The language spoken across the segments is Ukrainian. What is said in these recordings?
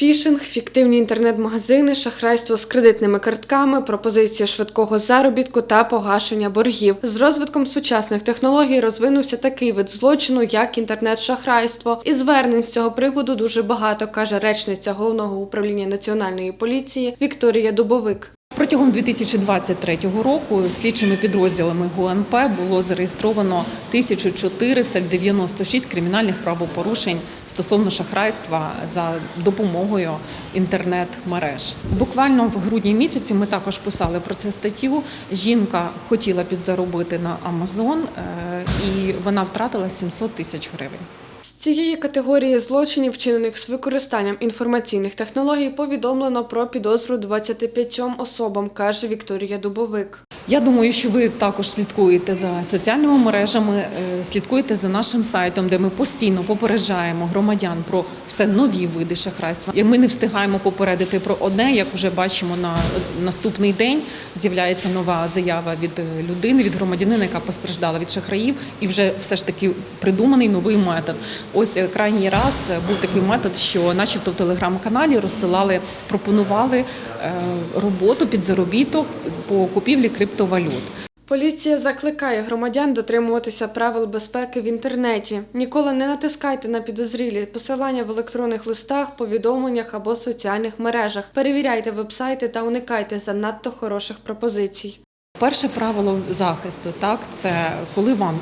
Фішинг, фіктивні інтернет-магазини, шахрайство з кредитними картками, пропозиції швидкого заробітку та погашення боргів. З розвитком сучасних технологій розвинувся такий вид злочину, як інтернет-шахрайство. І звернень з цього приводу дуже багато, каже речниця головного управління національної поліції Вікторія Дубовик. Протягом 2023 року слідчими підрозділами ГУНП було зареєстровано 1496 кримінальних правопорушень стосовно шахрайства за допомогою інтернет-мереж. Буквально в грудні місяці ми також писали про це статтю. Жінка хотіла підзаробити на Амазон е, і вона втратила 700 тисяч гривень. З цієї категорії злочинів, вчинених з використанням інформаційних технологій, повідомлено про підозру 25 особам, каже Вікторія Дубовик. Я думаю, що ви також слідкуєте за соціальними мережами, е, слідкуєте за нашим сайтом, де ми постійно попереджаємо громадян про все нові види шахрайства. І ми не встигаємо попередити про одне, як вже бачимо на наступний день. З'являється нова заява від е, людини, від громадянина, яка постраждала від шахраїв, і вже все ж таки придуманий новий метод. Ось е, крайній раз був такий метод, що, начебто, в телеграм-каналі розсилали, пропонували роботу під заробіток по купівлі криптовалют. Поліція закликає громадян дотримуватися правил безпеки в інтернеті. Ніколи не натискайте на підозрілі посилання в електронних листах, повідомленнях або соціальних мережах. Перевіряйте вебсайти та уникайте занадто хороших пропозицій. Перше правило захисту так це коли вам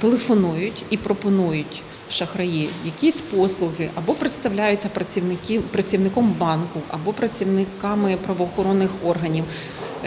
телефонують і пропонують шахраї якісь послуги, або представляються працівники, працівником банку, або працівниками правоохоронних органів.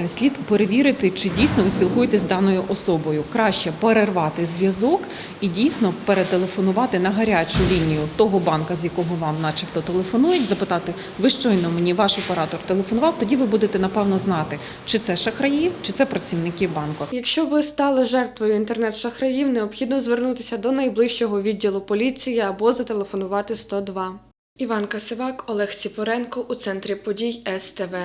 Е, Слід перевірити, чи дійсно ви спілкуєтесь з даною особою. Краще перервати зв'язок і дійсно перетелефонувати на гарячу лінію того банка, з якого вам, начебто, телефонують, запитати, ви щойно мені ваш оператор телефонував. Тоді ви будете напевно знати, чи це шахраї, чи це працівники банку. Якщо ви стали жертвою інтернет-шахраїв, необхідно звернутися до найближчого відділу поліції або зателефонувати 102. Іван Касивак, Олег Ціпоренко у центрі подій СТВ.